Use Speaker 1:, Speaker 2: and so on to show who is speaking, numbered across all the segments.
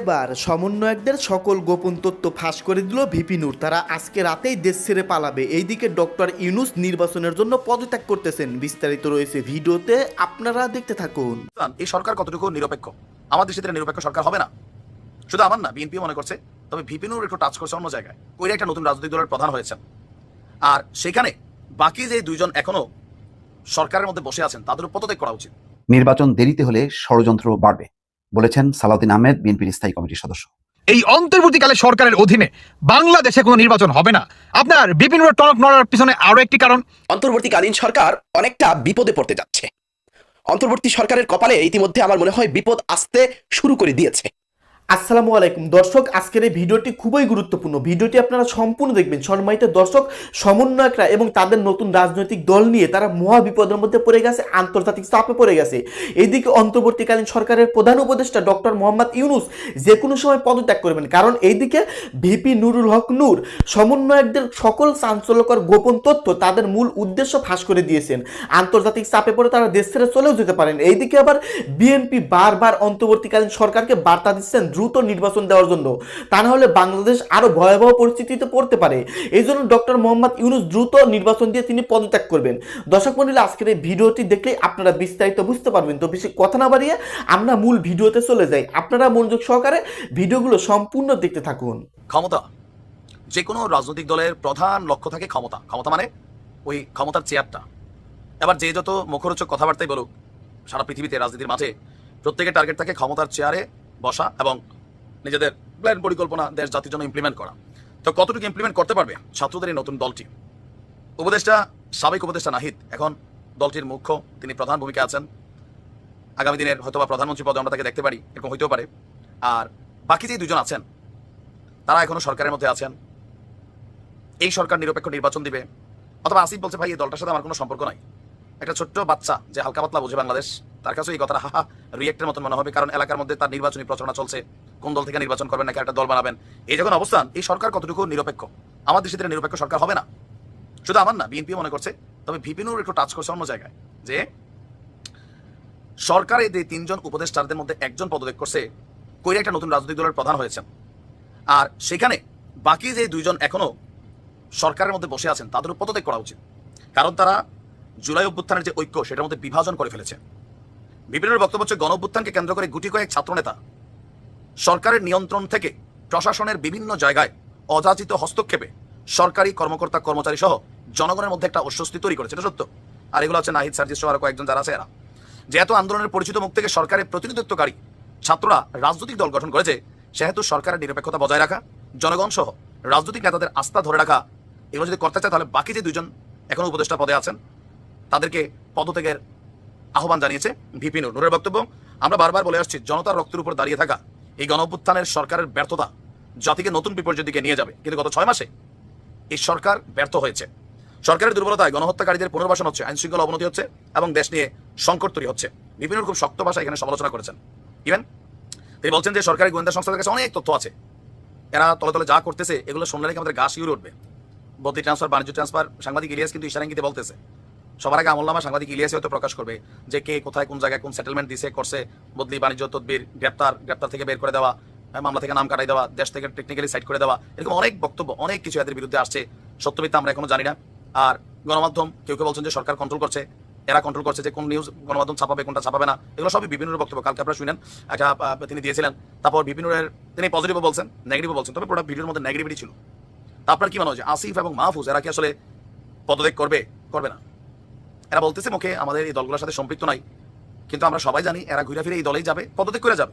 Speaker 1: এবার সমন্বয়কদের সকল গোপন তথ্য ফাঁস করে দিল ভিপি নূর। তারা আজকে রাতেই দেশ ছেড়ে পালাবে। এইদিকে ডক্টর ইউনুস নির্বাচনের জন্য পদত্যাগ করতেছেন। বিস্তারিত রয়েছে ভিডিওতে আপনারা দেখতে থাকুন।
Speaker 2: এই সরকার কতটুকু নিরপেক্ষ? আমার দেশে নিরপেক্ষ সরকার হবে না। শুধু আমার না বিএনপি মনে করছে তবে ভিপিনুর একটু টাচ করছে অন্য জায়গায়। ওইটা একটা নতুন রাজনৈতিক দলের প্রধান হয়েছেন। আর সেখানে বাকি যে দুইজন এখনও সরকারের মধ্যে বসে আছেন তাদেরও পদত্যাগ করা উচিত।
Speaker 3: নির্বাচন দেরিতে হলে ষড়যন্ত্র বাড়বে। বলেছেন সালাউদ্দিন আহমেদ বিএনপির স্থায়ী কমিটির সদস্য।
Speaker 4: এই অন্তর্বর্তীকালে সরকারের অধীনে বাংলাদেশে কোনো নির্বাচন হবে না। আপনার বিভিন্ন টনক নড়ার পিছনে আরও একটি কারণ?
Speaker 5: অন্তর্বর্তীকালীন সরকার অনেকটা বিপদে পড়তে যাচ্ছে। অন্তর্বর্তী সরকারের কপালে ইতিমধ্যে আমার মনে হয় বিপদ আসতে শুরু করে দিয়েছে।
Speaker 1: আসসালামু আলাইকুম। দর্শক, আজকের এই ভিডিওটি খুবই গুরুত্বপূর্ণ। ভিডিওটি আপনারা সম্পূর্ণ দেখবেন। সম্মানিত দর্শক, সমন্বয়করা এবং তাদের নতুন রাজনৈতিক দল নিয়ে তারা মহা বিপদের মধ্যে পড়ে গেছে, আন্তর্জাতিক চাপে পড়ে গেছে। এইদিকে অন্তর্বর্তীকালীন সরকারের প্রধান উপদেষ্টা ডক্টর মোহাম্মদ ইউনুস যে কোনো সময় পদত্যাগ করবেন। কারণ এইদিকে ভিপি নুরুল হক নূর, সমন্বয়কদের সকল চাঞ্চল্যকর গোপন তথ্য তাদের মূল উদ্দেশ্য ফাঁস করে দিয়েছেন। আন্তর্জাতিক চাপে পড়ে তারা দেশ ছেড়ে চলেও যেতে পারেন। এইদিকে আবার বিএনপি বারবার অন্তর্বর্তীকালীন সরকারকে বার্তা দিচ্ছেন দ্রুত নির্বাচন দেওয়ার জন্য। তা না হলে বাংলাদেশ আরও ভয়াবহ পরিস্থিতিতে পড়তে পারে। এই জন্য ডক্টর মোহাম্মদ ইউনুস দ্রুত নির্বাচন দিয়ে তিনি পদত্যাগ করবেন। দর্শক মন্ডলী, আজকের এই ভিডিওটি দেখলে আপনারা বিস্তারিত বুঝতে পারবেন। তো বেশি কথা না বাড়িয়ে আমরা মূল ভিডিওতে চলে যাই। আপনারা মনোযোগ সহকারে ভিডিওগুলো সম্পূর্ণ দেখতে থাকুন।
Speaker 2: ক্ষমতা। যে কোনো রাজনৈতিক দলের প্রধান লক্ষ্য থাকে ক্ষমতা। ক্ষমতা মানে ওই ক্ষমতার চেয়ারটা। এবার যে যত মুখরোচক কথাবার্তাই বলুক, সারা পৃথিবীতে রাজনীতির মাঝে প্রত্যেকের টার্গেট থাকে ক্ষমতার চেয়ারে বসা এবং নিজেদের প্ল্যান পরিকল্পনা দেশ জাতির জন্য ইমপ্লিমেন্ট করা। তো কতটুকু ইমপ্লিমেন্ট করতে পারবে ছাত্রদের এই নতুন দলটি? উপদেষ্টা, সাবেক উপদেষ্টা নাহিদ, এখন দলটির মুখ্য, তিনি প্রধান ভূমিকা আছেন। আগামী দিনের হয়তো বা প্রধানমন্ত্রী পদে আমরা তাকে দেখতে পারি, এরকম হইতেও পারে। আর বাকি যে দুজন আছেন, তারা এখনও সরকারের মধ্যে আছেন। এই সরকার নিরপেক্ষ নির্বাচন দিবে। অথবা আসিফ বলছে, ভাই, এই দলটার সাথে আমার কোনো সম্পর্ক নাই। একটা ছোট্ট বাচ্চা যে হালকা পাতলা বোঝে বাংলাদেশ তার কাছে এই কথাটা, হাহা রিয়েক্টের মতন মনে হবে, কারণ এলাকার মধ্যে তার নির্বাচনী প্রচারণা চলছে। কোন দল থেকে নির্বাচন করবেন নাকি একটা দল বানাবেন? এই যখন অবস্থান, এই সরকার কতটুকু নিরপেক্ষ? আমার দেশে এটা নিরপেক্ষ সরকার হবে না। শুধু আমার না, বিএনপি মনে করছে, তবে ভিপিনুর একটু টাচ করছে অন্য জায়গায়, যে সরকারের যে তিনজন উপদেষ্টারদের মধ্যে একজন পদত্যাগ করছে, কইরা একটা নতুন রাজনৈতিক দলের প্রধান হয়েছেন। আর সেখানে বাকি যে দুইজন এখনও সরকারের মধ্যে বসে আছেন তাদেরও পদত্যাগ করা উচিত। কারণ তারা জুলাই অভ্যুত্থানের যে ঐক্য, সেটার মধ্যে বিভাজন করে ফেলেছে। বিভিন্ন বক্তব্য হচ্ছে গণ কেন্দ্র করে গুটি কয়েক ছাত্রনেতা সরকারের নিয়ন্ত্রণ থেকে প্রশাসনের বিভিন্ন জায়গায় অযাচিত হস্তক্ষেপে সরকারি কর্মকর্তা কর্মচারী সহ জনগণের মধ্যে একটা অস্বস্তি তৈরি করেছে। এটা সত্য। আর এগুলো হচ্ছে নাহিদ, সার্জিস সহ আরও কয়েকজন যারা আছে এরা। যেহেতু আন্দোলনের পরিচিত মুখ থেকে সরকারের প্রতিনিধিত্বকারী ছাত্ররা রাজনৈতিক দল গঠন করেছে, সেহেতু সরকারের নিরপেক্ষতা বজায় রাখা, জনগণ সহ রাজনৈতিক নেতাদের আস্থা ধরে রাখা, এগুলো যদি করতে চায় তাহলে বাকি যে দুজন এখনও উপদেষ্টা পদে আছেন, তাদেরকে পদত্যাগের আহ্বান জানিয়েছে ভিপি নূর। নূরের বক্তব্য, আমরা বারবার বলে আসছি, জনতার রক্তের উপর দাঁড়িয়ে থাকা এই গণ সরকারের ব্যর্থতা জাতিকে নতুন বিপর্যয়ের দিকে নিয়ে যাবে। কিন্তু গত ছয় মাসে এই সরকার ব্যর্থ হয়েছে। সরকারের দুর্বলতায় গণহত্যাকারীদের পুনর্বাসন হচ্ছে আইন শৃঙ্খলা অবনতি হচ্ছে এবং দেশ নিয়ে সংকট তৈরি হচ্ছে। বিভিন্ন খুব শক্ত ভাষা এখানে সমালোচনা করেছেন। ইভেন তিনি বলছেন যে সরকারি গোয়েন্দা সংস্থাদের কাছে অনেক তথ্য আছে। এরা তলে তলে যা করতেছে, এগুলো শুনলে নাকি আমাদের গা শিউরে উঠবে। বদলি ট্রান্সফার বাণিজ্য ট্রান্সফার সাংবাদিক ইলিয়াস কিন্তু ইশারাঙ্গিতে বলতেছে। সবার আগে আমলনামা সাংবাদিক ইলিয়াস হয়তো প্রকাশ করবে যে কে কোথায় কোন জায়গায় কোন সেটেলমেন্ট দিছে, করছে, বদলি বাণিজ্য, তদবির, গ্রেপ্তার গ্রেপ্তার থেকে বের করে দেওয়া মামলা থেকে নাম কাটাই দেওয়া, দেশ থেকে টেকনিক্যালি সাইড করে দেওয়া, এরকম অনেক বক্তব্য, অনেক কিছু এদের বিরুদ্ধে আসছে। সত্যবিত্ত আমরা এখনও জানি না। আর গণমাধ্যম কেউ কেউ বলছেন যে সরকার কন্ট্রোল করছে, এরা কন্ট্রোল করছে যে কোন নিউজ গণমাধ্যম ছাপাবে, কোনটা ছাপাবে না, এগুলো সবই বিভিন্ন বক্তব্য। কালকে আপনারা শুনেন, একটা তিনি দিয়েছিলেন, তারপর বিভিন্ন তিনি পজিটিভও বলছেন নেগেটিভও বলছেন, তবে পুরো ভিডিওর মধ্যে নেগেটিভিটি ছিল। তা আপনার কি মনে হয় আসিফ এবং মাহফুজ, এরা কি আসলে পদত্যাগ করবে? করবে না। এরা বলতেছে, মুখে আমাদের এই দলগুলোর সাথে সম্পৃক্ত নাই। কিন্তু আমরা সবাই জানি এরা ঘুরে ফিরে এই দলেই যাবে, পদত্যাগ করে যাবে।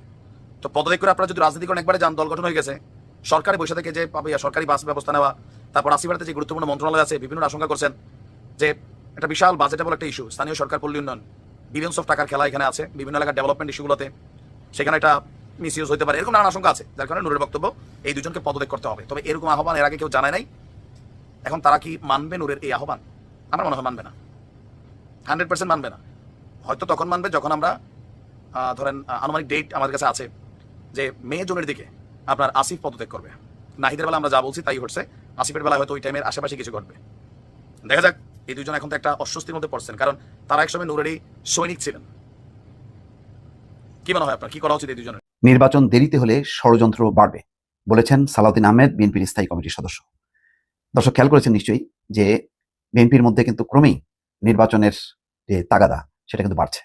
Speaker 2: তো পদত্যাগ করে আপনারা যদি রাজনীতি করেন, একবারে যান, দল গঠন হয়ে গেছে। সরকারি বসে থেকে যে সরকারি বাস ব্যবস্থা নেওয়া, তারপর আসিফাড়াতে যে গুরুত্বপূর্ণ মন্ত্রণালয় আছে, বিভিন্ন আশঙ্কা করছেন যে একটা বিশাল বাজেটেবল একটা ইস্যু স্থানীয় সরকার পল্লী উন্নয়ন। বিলিয়ন্স অফ টাকার খেলা এখানে আছে, বিভিন্ন এলাকার ডেভেলপমেন্ট ইস্যুগুলোতে সেখানে একটা মিস ইউজ হতে পারে, এরকম নানা আশঙ্কা আছে, যার কারণে নূরের বক্তব্য, এই দুজনকে পদত্যাগ করতে হবে। তবে এরকম আহ্বান এর আগে কেউ জানায় নাই। এখন তারা কি মানবে নূরের এই আহ্বান? আমার মনে হয় মানবে না। হান্ড্রেড পার্সেন্ট মানবে না। হয়তো তখন মানবে যখন আমরা ধরেন আনুমানিক ডেট আমাদের কাছে আছে যে মে, জুনের দিকে আপনার আসিফ পদত্যাগ করবে। নাহিদের বেলা আমরা যা বলছি তাই হচ্ছে আসিফের বেলা হয়তো ওই টাইমের আশেপাশে কিছু ঘটবে। দেখা যাক, এই দুজন এখন তো একটা অস্বস্তির মধ্যে পড়ছেন, কারণ তারা একসময় নূরেরই সৈনিক ছিলেন। কি মনে হয় আপনার? কি করা উচিত এই দুজনের
Speaker 3: নির্বাচন দেরিতে হলে ষড়যন্ত্র বাড়বে, বলেছেন সালাউদ্দিন আহমেদ, বিএনপির স্থায়ী কমিটির সদস্য। দর্শক, খেয়াল করেছেন নিশ্চয়ই যে বিএনপির মধ্যে কিন্তু ক্রমেই নির্বাচনের যে তাগাদা, সেটা কিন্তু বাড়ছে।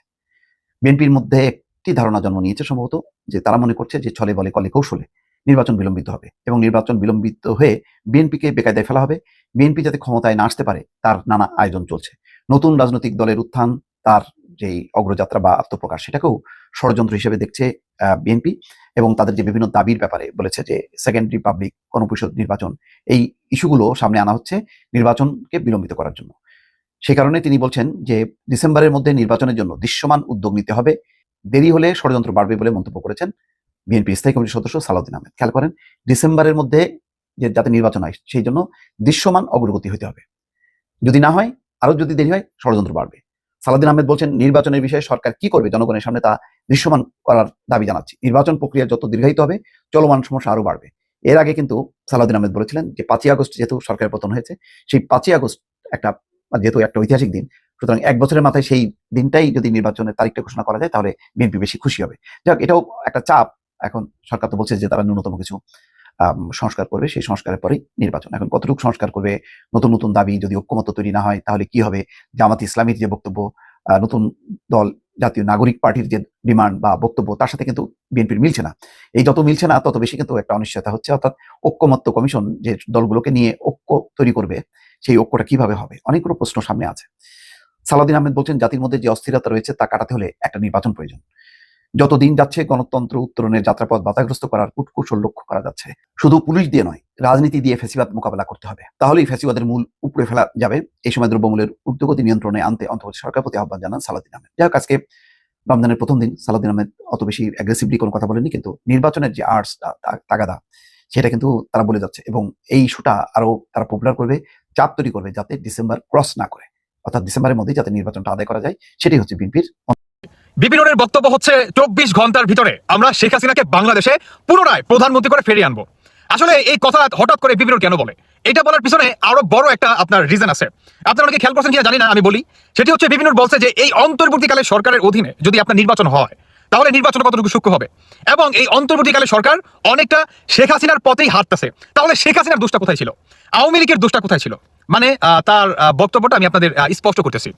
Speaker 3: বিএনপির মধ্যে একটি ধারণা জন্ম নিয়েছে সম্ভবত, যে তারা মনে করছে যে ছলে বলে কলে কৌশলে নির্বাচন বিলম্বিত হবে এবং নির্বাচন বিলম্বিত হয়ে বিএনপিকে বেকায়দায় ফেলা হবে। বিএনপি যাতে ক্ষমতায় না আসতে পারে, তার নানা আয়োজন চলছে। নতুন রাজনৈতিক দলের উত্থান, তার যেই অগ্রযাত্রা বা আত্মপ্রকাশ, সেটাকেও ষড়যন্ত্র হিসেবে দেখছে বিএনপি এবং তাদের যে বিভিন্ন দাবির ব্যাপারে বলেছে যে সেকেন্ড রিপাবলিক গণপরিষদ নির্বাচন, এই ইস্যুগুলো সামনে আনা হচ্ছে নির্বাচনকে বিলম্বিত করার জন্য। সে কারণে তিনি বলছেন যে ডিসেম্বরের মধ্যে নির্বাচনের জন্য দৃশ্যমান উদ্যোগ নিতে হবে। দেরি হলে ষড়যন্ত্র বাড়বে বলে মন্তব্য করেছেন বিএনপি স্থায়ী কমিটির সদস্য সালাউদ্দিন আহমেদ। খেয়াল করেন, ডিসেম্বরের মধ্যে যে যাতে নির্বাচন হয়, সেই জন্য দৃশ্যমান অগ্রগতি হতে হবে। যদি না হয় আরও যদি দেরি হয়, ষড়যন্ত্র বাড়বে। সালাউদ্দিন আহমেদ বলছেন, নির্বাচনের বিষয়ে সরকার কি করবে জনগণের সামনে তা দৃশ্যমান করার দাবি জানাচ্ছি। নির্বাচন প্রক্রিয়া যত দীর্ঘায়িত হবে, চলমান সমস্যা আরও বাড়বে। এর আগে কিন্তু সালাউদ্দিন আহমেদ বলেছিলেন যে পাঁচই আগস্ট যেহেতু সরকারের পতন হয়েছে, সেই পাঁচই আগস্ট একটা যেহেতু একটা ঐতিহাসিক দিন, সুতরাং এক বছরের মাথায় সেই দিনটাই যদি নির্বাচনের তারিখটা ঘোষণা করা যায়, তাহলে বিএনপি বেশি খুশি হবে। যাক, এটাও একটা চাপ। এখন সরকার তো বলছে যে তারা ন্যূনতম কিছু সংস্কার করবে, সেই সংস্কারের পরেই নির্বাচন। এখন কতটুকু সংস্কার করবে, নতুন নতুন দাবি যদি ঐক্যমত তৈরি না হয়, তাহলে কি হবে? জামাত ইসলামীর যে বক্তব্য নতুন দল, জাতীয় নাগরিক পার্টির যে ডিমান্ড বা বক্তব্য, তার সাথে কিন্তু বিএনপির মিলছে না। এই যত মিলছে না, তত বেশি কিন্তু একটা অনিশ্চয়তা হচ্ছে। অর্থাৎ ঐক্যমত্য কমিশন যে দলগুলোকে নিয়ে ঐক্য তৈরি করবে সেই ঐক্যটা কীভাবে হবে? অনেকগুলো প্রশ্ন সামনে আছে। সালাউদ্দিন আহমেদ বলছেন, জাতির মধ্যে যে অস্থিরতা রয়েছে তা কাটাতে হলে একটা নির্বাচন প্রয়োজন। যত দিন যাচ্ছে, গণতন্ত্র উত্তরণের যাত্রাপথ বাধাগ্রস্ত করার কূটকৌশল লক্ষ্য করা যাচ্ছে। শুধু পুলিশ দিয়ে নয়, রাজনীতি দিয়ে ফেসিবাদ মোকাবেলা করতে হবে। তাহলেই ফেসিবাদের মূল উপরে ফেলা যাবে। এই সময় দ্রব্যমূল্যের ঊর্ধ্বগতি নিয়ন্ত্রণে আনতে অন্তর্বর্তী সরকার প্রতি আহ্বান জানান সালাদিন আহমেদ। যাই হোক, আজকে রমজানের প্রথম দিন সালাদিন আহমেদ অত বেশি অ্যাগ্রেসিভলি কোনো কথা বলেনি কিন্তু নির্বাচনের যে আর্টস তাগাদা সেটা কিন্তু তারা বলে যাচ্ছে এবং এই ইস্যুটা আরও তারা পপুলার করবে, চাপ তৈরি করবে যাতে ডিসেম্বর ক্রস না করে। অর্থাৎ ডিসেম্বরের মধ্যেই যাতে নির্বাচনটা আদায় করা যায়, সেটাই হচ্ছে বিএনপির
Speaker 4: বিপিনের বক্তব্য হচ্ছে চব্বিশ ঘণ্টার ভিতরে। আমরা শেখ হাসিনাকে বাংলাদেশে পুনরায় প্রধানমন্ত্রী করে ফিরিয়ে আনব। আসলে এই কথা হঠাৎ করে বিপিনুর কেন বলে? এটা বলার পিছনে আরও বড় একটা আপনার রিজন আছে। আপনারা অনেকে খেয়াল করছেন কিনা জানি না, আমি বলি। সেটি হচ্ছে বিপিনুর বলছে যে এই অন্তর্বর্তীকালে সরকারের অধীনে যদি আপনার নির্বাচন হয় তাহলে নির্বাচন কতটুকু সূক্ষ্ম হবে? এবং এই অন্তর্বর্তীকালে সরকার অনেকটা শেখ হাসিনার পথেই হাঁটতেছে। তাহলে শেখ হাসিনার দোষটা কোথায় ছিল? আওয়ামী লীগের দোষটা কোথায় ছিল? মানে তার বক্তব্যটা আমি আপনাদের স্পষ্ট করতেছি।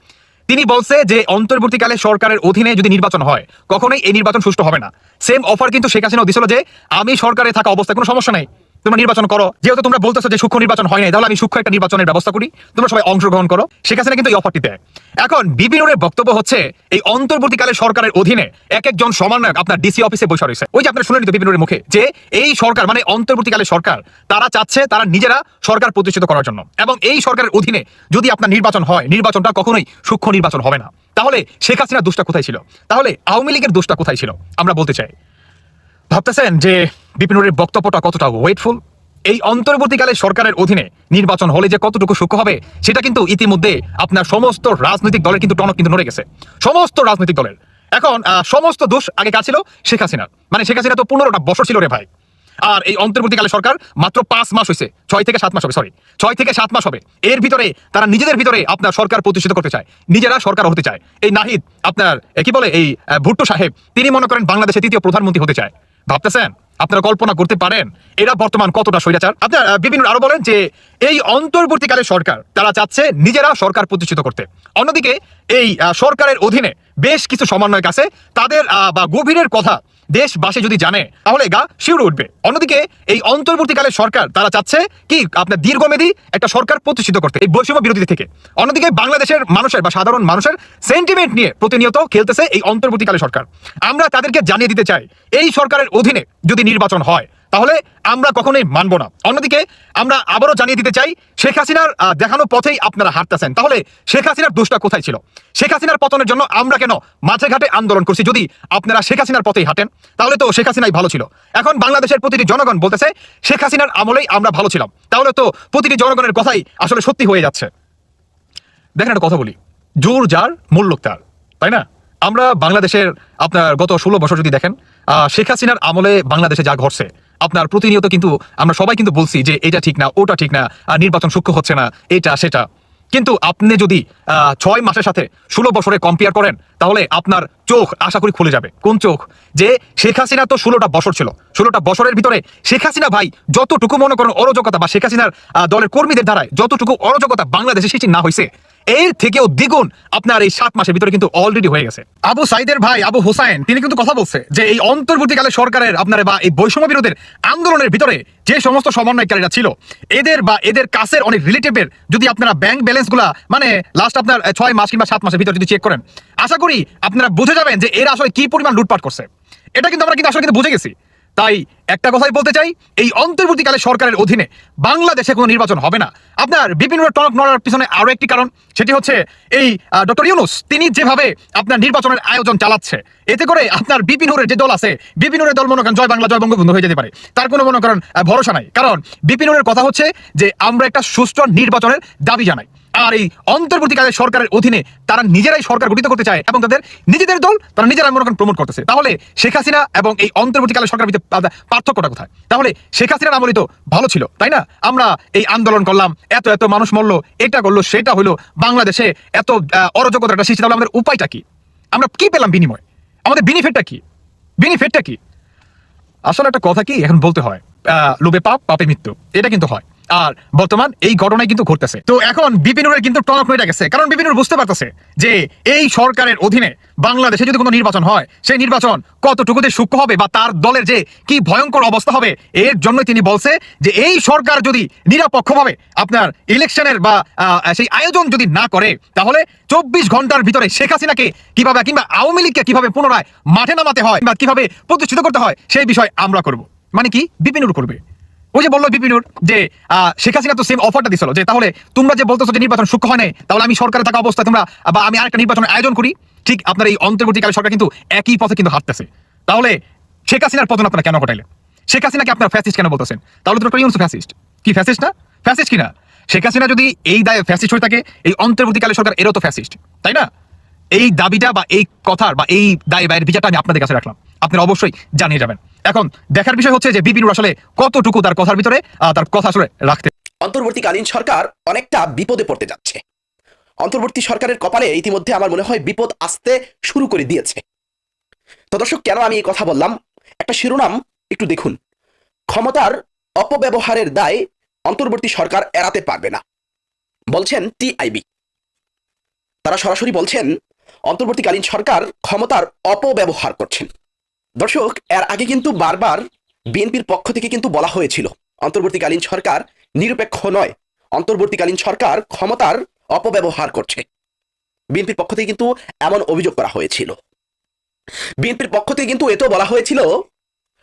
Speaker 4: তিনি বলছে যে অন্তর্বর্তীকালে সরকারের অধীনে যদি নির্বাচন হয়, কখনোই এই নির্বাচন সুষ্ঠু হবে না। সেম অফার কিন্তু শেখ হাসিনাও দিছিল যে, আমি সরকারে থাকা অবস্থায় কোনো সমস্যা নাই। তোমরা নির্বাচন করো। যেহেতু তোমরা বলতেছো যে সূক্ষ্ম নির্বাচন হয় নাই, তাহলে আমি সূক্ষ্ম একটা নির্বাচনের ব্যবস্থা করি। তোমরা সবাই অংশগ্রহণ করো। হাসিনা কিন্তু এই অফারটি দেয় এখন বিপিনুরের বক্তব্য হচ্ছে, এই অন্তর্বর্তীকালে সরকারের অধীনে এক একজন সমন্বয়ক আপনার ডিসি অফিসে বসে রয়েছে। ওই যে আপনার শুনে নিত বিপিনুরের মুখে, যে এই সরকার মানে অন্তর্বর্তীকালে সরকার, তারা চাচ্ছে তারা নিজেরা সরকার প্রতিষ্ঠিত করার জন্য। এবং এই সরকারের অধীনে যদি আপনার নির্বাচন হয়, নির্বাচনটা কখনোই সূক্ষ্ম নির্বাচন হবে না। তাহলে শেখ হাসিনার দোষটা কোথায় ছিল? তাহলে আওয়ামী লীগের দোষটা কোথায় ছিল? আমরা বলতে চাই। ভাবতেছেন যে বিপিনুরের বক্তব্যটা কতটা ওয়েটফুল? এই অন্তর্বর্তীকালে সরকারের অধীনে নির্বাচন হলে যে কতটুকু সুখ হবে, সেটা কিন্তু ইতিমধ্যে আপনার সমস্ত রাজনৈতিক দলের কিন্তু টনক কিন্তু নড়ে গেছে। সমস্ত রাজনৈতিক দলের। এখন সমস্ত দোষ আগে কাজ ছিল? শেখ হাসিনার। মানে শেখ হাসিনা তো পনেরোটা বছর ছিল রে ভাই। আর এই অন্তর্বর্তীকালে সরকার মাত্র পাঁচ মাস হয়েছে ছয় থেকে সাত মাস হবে সরি ছয় থেকে সাত মাস হবে। এর ভিতরে তারা নিজেদের ভিতরে আপনার সরকার প্রতিষ্ঠিত করতে চায়। নিজেরা সরকার হতে চায়। এই নাহিদ আপনার কি বলে, এই ভুট্টো সাহেব, তিনি মনে করেন বাংলাদেশে তৃতীয় প্রধানমন্ত্রী হতে চায়। ভাবতেছেন? আপনারা কল্পনা করতে পারেন? এরা বর্তমান কতটা স্বৈরাচার? আপনার বিভিন্ন আরও বলেন যে এই অন্তর্বর্তীকালে সরকার, তারা চাচ্ছে নিজেরা সরকার প্রতিষ্ঠিত করতে। অন্যদিকে এই সরকারের অধীনে বেশ কিছু সমন্বয়ক আছে, তাদের বা গভীরের কথা দেশবাসী যদি জানে, তাহলে গা শিউরে উঠবে। অন্যদিকে, এই অন্তর্বর্তীকালে সরকার, তারা চাচ্ছে কি আপনার দীর্ঘমেয়াদী একটা সরকার প্রতিষ্ঠিত করতে, এই বৈষম্য বিরোধী থেকে। অন্যদিকে, বাংলাদেশের মানুষের বা সাধারণ মানুষের সেন্টিমেন্ট নিয়ে প্রতিনিয়ত খেলতেছে এই অন্তর্বর্তীকালে সরকার। আমরা তাদেরকে জানিয়ে দিতে চাই, এই সরকারের অধীনে যদি নির্বাচন হয় তাহলে আমরা কখনোই মানব না। অন্যদিকে আমরা আবারও জানিয়ে দিতে চাই, শেখ হাসিনার দেখানো পথেই আপনারা হাঁটতেছেন। তাহলে শেখ হাসিনার দোষটা কোথায় ছিল? শেখ হাসিনার পতনের জন্য আমরা কেন মাঠে ঘাটে আন্দোলন করছি? যদি আপনারা শেখ হাসিনার পথেই হাঁটেন, তাহলে তো শেখ হাসিনাই ভালো ছিল। এখন বাংলাদেশের প্রতিটি জনগণ বলতেছে, শেখ হাসিনার আমলেই আমরা ভালো ছিলাম। তাহলে তো প্রতিটি জনগণের কথাই আসলে সত্যি হয়ে যাচ্ছে। দেখেন একটা কথা বলি, জোর যার মূল্য তার। তাই না? আমরা বাংলাদেশের, আপনার গত ষোলো বছর যদি দেখেন শেখ হাসিনার আমলে বাংলাদেশে যা ঘটছে আপনার প্রতিনিয়ত কিন্তু আমরা সবাই কিন্তু বলছি যে এটা ঠিক না, ওটা ঠিক না নির্বাচন সূক্ষ্ম হচ্ছে না, এটা, সেটা। কিন্তু আপনি যদি ছয় মাসের সাথে ষোলো বছরে কম্পেয়ার করেন, তাহলে আপনার চোখ আশা করি খুলে যাবে। কোন চোখ? যে শেখ হাসিনা তো ষোলোটা বছর ছিল। ষোলোটা বছরের ভিতরে শেখ হাসিনা ভাই যতটুকু মনে করেন অরাজকতা বা শেখ হাসিনার দলের কর্মীদের দ্বারায় যতটুকু অরাজকতা বাংলাদেশে সৃষ্টি না হয়েছে এর থেকেও দ্বিগুণ আপনার এই সাত মাসের ভিতরে কিন্তু অলরেডি হয়ে গেছে। আবু সাইদের ভাই, আবু হোসাইন, তিনি কিন্তু কথা বলছে যে এই অন্তর্বর্তীকালে সরকারের আপনার বা এই বৈষম্য বিরোধের আন্দোলনের ভিতরে যে সমস্ত সমন্বয়কারীরা ছিল, এদের বা এদের কাছের অনেক রিলেটিভের যদি আপনারা ব্যাংক ব্যালেন্সগুলা মানে লাস্ট আপনার ছয় মাস কিংবা সাত মাসের ভিতরে যদি চেক করেন, আশা করি আপনারা বুঝে যাবেন যে এরা আসলে কি পরিমাণ লুটপাট করছে। এটা কিন্তু আমরা কিন্তু আসলে কিন্তু বুঝে গেছি। তাই একটা কথাই বলতে চাই, এই অন্তর্বর্তীকালে সরকারের অধীনে বাংলাদেশে কোনো নির্বাচন হবে না। আপনার বিভিন্ন টনক নড়ার পিছনে আরও একটি কারণ, সেটি হচ্ছে এই ডক্টর ইউনুস, তিনি যেভাবে আপনার নির্বাচনের আয়োজন চালাচ্ছে, এতে করে আপনার বিপিনুরের যে দল আছে বিপিনুরের দল মনে করেন জয় বাংলা, জয় বঙ্গবন্ধু হয়ে যেতে পারে। তার কোনো মনে করেন ভরসা নাই। কারণ বিপিনুরের কথা হচ্ছে যে, আমরা একটা সুষ্ঠু নির্বাচনের দাবি জানাই। আর এই অন্তর্বর্তীকালে সরকারের অধীনে তারা নিজেরাই সরকার গঠিত করতে চায় এবং তাদের নিজেদের দল তারা নিজেরাই মনে করেন প্রমোট করতেছে। তাহলে শেখ হাসিনা এবং এই অন্তর্বর্তীকালে সরকার পার্থক্যটা কোথায়? তাহলে শেখ হাসিনার আমলই তো ভালো ছিল, তাই না? আমরা এই আন্দোলন করলাম, এত এত মানুষ মরলো, এটা করল, সেটা হলো, বাংলাদেশে এত একটা সৃষ্টি তাহলে আমাদের উপায়টা কি? আমরা কি পেলাম বিনিময়? আমাদের বেনিফিটটা কি? বেনিফিটটা কি? আসলে একটা কথা কি এখন বলতে হয় লোভে পাপ, পাপে মৃত্যু, এটা কিন্তু হয়। আর বর্তমান এই ঘটনায় কিন্তু ঘটতেছে। তো এখন বিপিনুরের কিন্তু টনক নইটা গেছে। কারণ বিপিনুর বুঝতে পারতেছে যে এই সরকারের অধীনে বাংলাদেশে যদি কোনো নির্বাচন হয়, সেই নির্বাচন কতটুকুতে সূক্ষ্ম হবে বা তার দলের যে কি ভয়ঙ্কর অবস্থা হবে, এর জন্য তিনি বলছে যে এই সরকার যদি নিরপেক্ষভাবে আপনার ইলেকশনের বা সেই আয়োজন যদি না করে, তাহলে চব্বিশ ঘণ্টার ভিতরে শেখ হাসিনাকে কীভাবে কিংবা আওয়ামী লীগকে কীভাবে পুনরায় মাঠে নামাতে হয় বা কীভাবে প্রতিষ্ঠিত করতে হয়, সেই বিষয় আমরা করব। মানে কি? বিপিনুর করবে। ওই যে বলল বিপিনুর যে শেখ হাসিনা তো সেম অফারটা দিছিল, যে তাহলে তোমরা যে বলতেছো যে নির্বাচন সূক্ষ্ম হয় নাই, তাহলে আমি সরকারে থাকা অবস্থায় তোমরা, বা আমি আরেকটা নির্বাচনের আয়োজন করি। ঠিক আপনার এই অন্তর্বর্তীকালে সরকার কিন্তু একই পথে কিন্তু হাঁটতেছে। তাহলে শেখ হাসিনার পতন আপনারা কেন ঘটাইলেন? শেখ হাসিনাকে আপনার ফ্যাসিস্ট কেন বলতেছেন? তাহলে তো ইউনুস ফ্যাসিস্ট কি ফ্যাসিস্ট না? ফ্যাসিস্ট কিনা? শেখ হাসিনা যদি এই দায়ে ফ্যাসিস্ট হয়ে থাকে, এই অন্তর্বর্তীকালে সরকার এরও তো ফ্যাসিস্ট তাই না? এই দাবিটা বা এই কথার বা এই দায় বাইরের বিচারটা আমি আপনাদের কাছে রাখলাম। আপনারা অবশ্যই জানিয়ে যাবেন। এখন দেখার বিষয় হচ্ছে যে বিপিনুর আসলে কতটুকু তার কথার ভিতরে তার কথা আসলে রাখতে
Speaker 5: অন্তর্বর্তীকালীন সরকার অনেকটা বিপদে পড়তে যাচ্ছে। অন্তর্বর্তী সরকারের কপালে ইতিমধ্যে আমার মনে হয় বিপদ আসতে শুরু করে দিয়েছে। তো দর্শক, কেন আমি এই কথা বললাম? একটা শিরোনাম একটু দেখুন। ক্ষমতার অপব্যবহারের দায় অন্তর্বর্তী সরকার এড়াতে পারবে না। বলছেন টিআইবি। তারা সরাসরি বলছেন অন্তর্বর্তীকালীন সরকার ক্ষমতার অপব্যবহার করছেন। দর্শক, এর আগে কিন্তু বারবার বিএনপির পক্ষ থেকে কিন্তু বলা হয়েছিল, অন্তর্বর্তীকালীন সরকার নিরপেক্ষ নয়, অন্তর্বর্তীকালীন সরকার ক্ষমতার অপব্যবহার করছে। বিএনপির পক্ষ থেকে কিন্তু এমন অভিযোগ করা হয়েছিল। বিএনপির পক্ষ থেকে কিন্তু এটাও বলা হয়েছিল,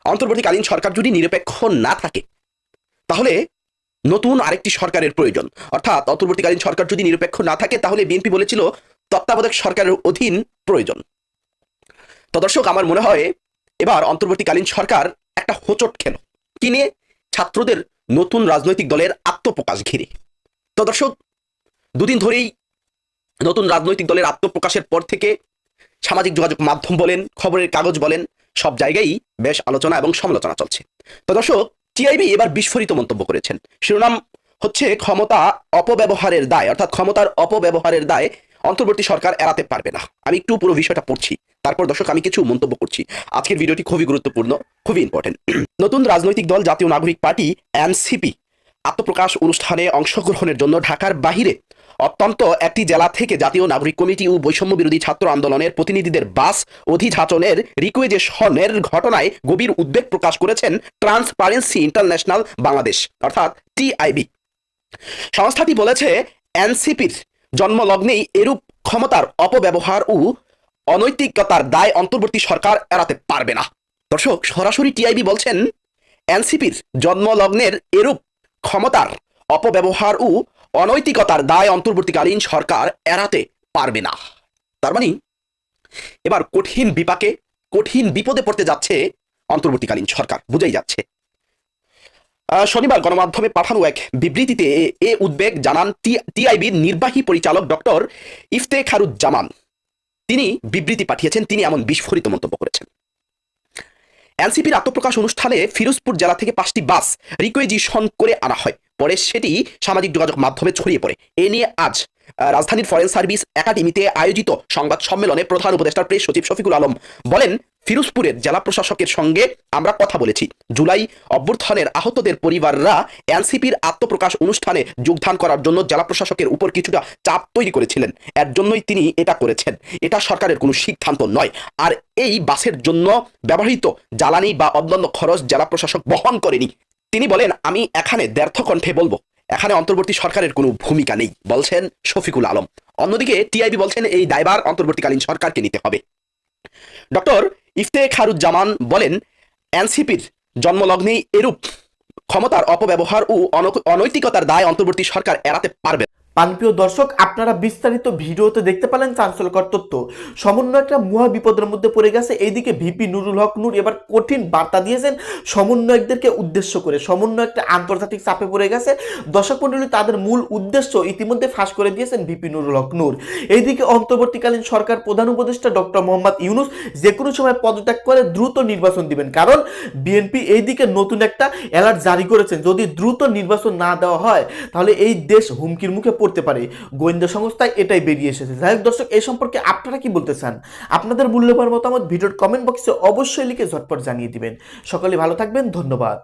Speaker 5: অন্তর্বর্তীকালীন সরকার যদি নিরপেক্ষ না থাকে, তাহলে নতুন আরেকটি সরকারের প্রয়োজন। অর্থাৎ অন্তর্বর্তীকালীন সরকার যদি নিরপেক্ষ না থাকে, তাহলে বিএনপি বলেছিল তত্ত্বাবধায়ক সরকারের অধীন প্রয়োজন। তো দর্শক, আমার মনে হয় এবার অন্তর্বর্তীকালীন সরকার একটা হোঁচট খেল। কি নিয়ে? ছাত্রদের নতুন রাজনৈতিক দলের আত্মপ্রকাশ ঘিরে। তো দর্শক, দুদিন ধরেই নতুন রাজনৈতিক দলের আত্মপ্রকাশের পর থেকে সামাজিক যোগাযোগ মাধ্যম বলেন, খবরের কাগজ বলেন, সব জায়গায় বেশ আলোচনা এবং সমালোচনা চলছে। তো দর্শক টিআইবি এবার বিস্ফোরিত মন্তব্য করেছেন। শিরোনাম হচ্ছে ক্ষমতা অপব্যবহারের দায়, অর্থাৎ ক্ষমতার অপব্যবহারের দায় অন্তর্বর্তী সরকার এড়াতে পারবে না। আমি একটু পুরো বিষয়টা পড়ছি। তারপর দর্শক, আমি কিছু মন্তব্য করছি। আজকের ভিডিওটি খুবই গুরুত্বপূর্ণ, খুবই ইম্পর্টেন্ট নতুন রাজনৈতিক দল, জাতীয় নাগরিক পার্টি, এনসিপি, আত্মপ্রকাশ অনুষ্ঠানে অংশগ্রহণের জন্য ঢাকার বাহিরে অত্যন্ত একটি জেলা থেকে জাতীয় নাগরিক কমিটি ও বৈষম্য বিরোধী ছাত্র আন্দোলনের প্রতিনিধিদের বাস অধিযাচনের রিকুয়েজেশনের ঘটনায় গভীর উদ্বেগ প্রকাশ করেছেন ট্রান্সপারেন্সি ইন্টারন্যাশনাল বাংলাদেশ অর্থাৎ টিআইবি সংস্থাটি বলেছে, এনসিপির জন্মলগ্নেই এরূপ ক্ষমতার অপব্যবহার ও অনৈতিকতার দায় অন্তর্বর্তী সরকার এড়াতে পারবে না। দর্শক, সরাসরি টিআইবি বলছেন, এনসিপির জন্মলগ্নের এরূপ ক্ষমতার অপব্যবহার ও অনৈতিকতার দায় অন্তর্বর্তীকালীন সরকার এড়াতে পারবে না। তার মানে এবার কঠিন বিপাকে কঠিন বিপদে পড়তে যাচ্ছে অন্তর্বর্তীকালীন সরকার, বুঝাই যাচ্ছে। শনিবার গণমাধ্যমে পাঠানো এক বিবৃতিতে এ- উদ্বেগ জানান টিআইবির নির্বাহী পরিচালক ডক্টর ইফতেখারুজ্জামান। তিনি বিবৃতি পাঠিয়েছেন, তিনি এমন বিস্ফোরিত মন্তব্য করেছেন। এনসিপির আত্মপ্রকাশ অনুষ্ঠানে ফিরোজপুর জেলা থেকে পাঁচটি বাস রিকুয়েজিশন করে আনা হয়। পরে সেটি সামাজিক যোগাযোগ মাধ্যমে ছড়িয়ে পড়ে। এ নিয়ে আজ রাজধানীর ফরেন সার্ভিস একাডেমিতে আয়োজিত সংবাদ সম্মেলনে প্রধান উপদেষ্টার প্রেস সচিব শফিকুল আলম বলেন, ফিরোজপুরের জেলা প্রশাসকের সঙ্গে আমরা কথা বলেছি। জুলাই অভ্যর্থনের আহতদের পরিবাররা এনসিপির আত্মপ্রকাশ অনুষ্ঠানে যোগদান করার জন্য জেলা প্রশাসকের উপর কিছুটা চাপ তৈরি করেছিলেন। এর জন্যই তিনি এটা করেছেন। এটা সরকারের কোনো সিদ্ধান্ত নয়। আর এই বাসের জন্য ব্যবহৃত জ্বালানি বা অন্যান্য খরচ জেলা প্রশাসক বহন করেনি। তিনি বলেন, আমি এখানে দ্ব্যর্থ কণ্ঠে বলব, এখানে অন্তর্বর্তী সরকারের কোনো ভূমিকা নেই, বলছেন শফিকুল আলম। অন্যদিকে টিআইবি বলছেন, এই দায়বার অন্তর্বর্তীকালীন সরকারকে নিতে হবে। ডক্টর ইফতেখারুজ্জামান বলেন, এনসিপির জন্মলগ্নেই এরূপ ক্ষমতার অপব্যবহার ও অনৈতিকতার দায় অন্তর্বর্তী সরকার এড়াতে পারবে
Speaker 1: পানপ্রিয় দর্শক, আপনারা বিস্তারিত ভিডিওতে দেখতে পেলেন চাঞ্চল্যকর তথ্য। সমন্বয়করা মহা বিপদের মধ্যে পড়ে গেছে। এইদিকে ভিপি নুরুল হক নূর এবার কঠিন বার্তা দিয়েছেন সমন্বয়কদেরকে উদ্দেশ্য করে। সমন্বয়কটা আন্তর্জাতিক চাপে পড়ে গেছে। দর্শক মন্ডলী তাদের মূল উদ্দেশ্য ইতিমধ্যে ফাঁস করে দিয়েছেন ভিপি নুরুল হক নূর। এইদিকে অন্তর্বর্তীকালীন সরকার প্রধান উপদেষ্টা ডক্টর মোহাম্মদ ইউনুস যে কোনো সময় পদত্যাগ করে দ্রুত নির্বাচন দিবেন। কারণ বিএনপি এইদিকে নতুন একটা অ্যালার্ট জারি করেছেন। যদি দ্রুত নির্বাচন না দেওয়া হয়, তাহলে এই দেশ হুমকির মুখে পড়তে পারে। গোয়েন্দা সংস্থায় এটাই বেরিয়ে এসেছে। যাই হোক দর্শক, এই সম্পর্কে আপনারা কি বলতে চান? আপনাদের মূল্যবান মতামত ভিডিওর কমেন্ট বক্সে অবশ্যই লিখে ঝটপট জানিয়ে দিবেন। সকলে ভালো থাকবেন, ধন্যবাদ।